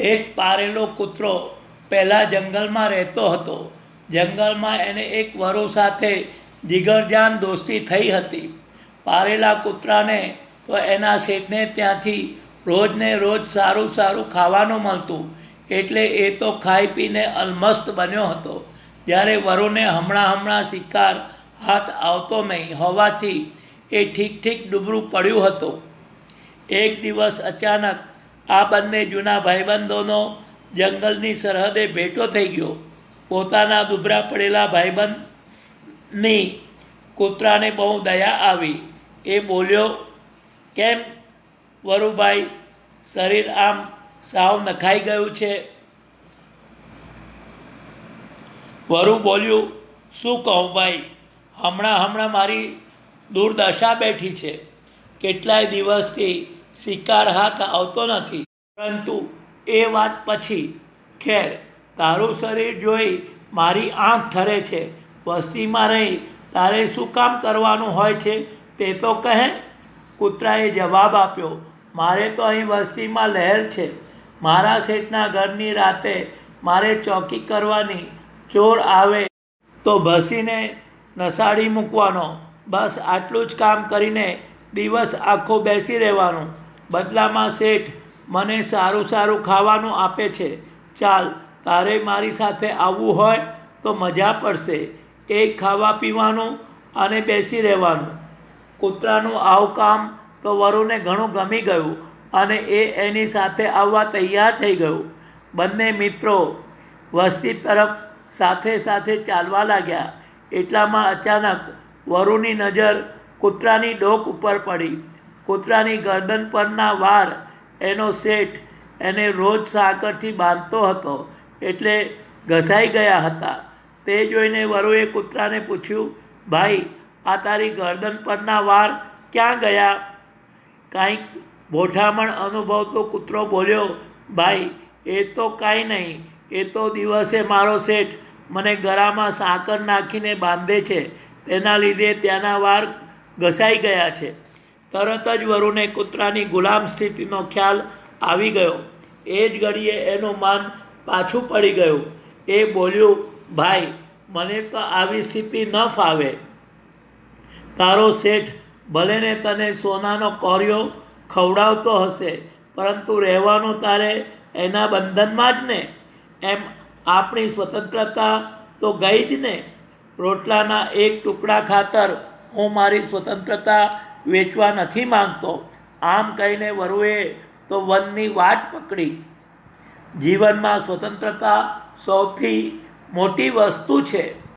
એક પારેલો કૂતરો પહેલાં જંગલમાં રહેતો હતો. જંગલમાં એને એક વરુ સાથે જીગરજાન દોસ્તી થઈ હતી. પારેલા કૂતરાને તો એના શેઠને ત્યાંથી રોજને રોજ સારું સારું ખાવાનું મળતું. એટલે એ તો ખાઈ પીને અલમસ્ત બન્યો હતો. જ્યારે વરુને હમણાં હમણાં શિકાર હાથ આવતો નહીં હોવાથી એ ઠીક ઠીક ડૂબરું પડ્યું હતું. એક દિવસ અચાનક આ બંને જૂના ભાઈબંધોનો જંગલની સરહદે ભેટો થઈ ગયો. પોતાના દુભરા પડેલા ભાઈબંધની કૂતરાને બહુ દયા આવી. એ બોલ્યો, કેમ વરુભાઈ, શરીર આમ સાવ નખાઈ ગયું છે? વરુ બોલ્યું, શું કહું ભાઈ, હમણાં હમણાં મારી દુર્દશા બેઠી છે. કેટલાય દિવસથી શિકાર હાથ આવતો નથી. પરંતુ એ વાત પછી, ખેર, તારું શરીર જોઈ મારી આંખ ઠરે છે. વસ્તીમાં રહી, તારે શું કામ કરવાનું હોય છે તે તો કહે. કૂતરાએ જવાબ આપ્યો, મારે તો અહીં વસ્તીમાં લહેર છે. મારા શેઠના ઘરની રાતે મારે ચોકી કરવાની ચોર આવે તો ભસીને નસાડી મૂકવાનો. બસ આટલું જ કામ કરીને દિવસ આખો બેસી રહેવાનું. બદલામાં શેઠ, મને સારું સારું ખાવાનું આપે છે. ચાલ, તારે મારી સાથે આવવું હોય તો મજા પડશે. એ ખાવા પીવાનું અને બેસી રહેવાનું. કૂતરાનું આવું કામ તો વરુને ઘણું ગમી ગયું અને એ એની સાથે આવવા તૈયાર થઈ ગયું. બંને મિત્રો વસ્તી તરફ સાથે સાથે ચાલવા લાગ્યા. એટલામાં અચાનક વરુની નજર કૂતરાની ડોક ઉપર પડી. કૂતરાની ગરદન પરના વાર એનો શેઠ એને રોજ સાકરથી બાંધતો હતો એટલે ઘસાઈ ગયા હતા. તે જોઈને વરુએ કૂતરાને પૂછ્યું, ભાઈ, આ તારી ગરદન પરના વાર ક્યાં ગયા? કાંઈક બોઠામણ અનુભવતો કૂતરો બોલ્યો, ભાઈ, એ તો કાંઈ નહીં, એ તો દિવસે મારો શેઠ મને ગળામાં સાકર નાખીને બાંધે છે. તેના લીધે ત્યાંના વાર ઘસાઈ ગયા છે. તરત જ વરુને કૂતરાની ગુલામ સ્થિતિનો ખ્યાલ આવી ગયો. એ જ ઘડીએ એનું માન પાછું પડી ગયું. એ બોલ્યું, ભાઈ, મને તો આવી સ્થિતિ ન ફાવે તારો શેઠ ભલે ને તને સોનાનો કોરિયો ખવડાવતો હશે, પરંતુ રહેવાનું તારે એના બંધનમાં જ ને. એમ આપણી સ્વતંત્રતા તો ગઈ જ ને. રોટલાના એક ટુકડા ખાતર હું મારી સ્વતંત્રતા વેચવા નથી માંગતો. આમ કહીને વરુએ તો વનની વાટ પકડી. જીવનમાં સ્વતંત્રતા સૌથી મોટી વસ્તુ છે.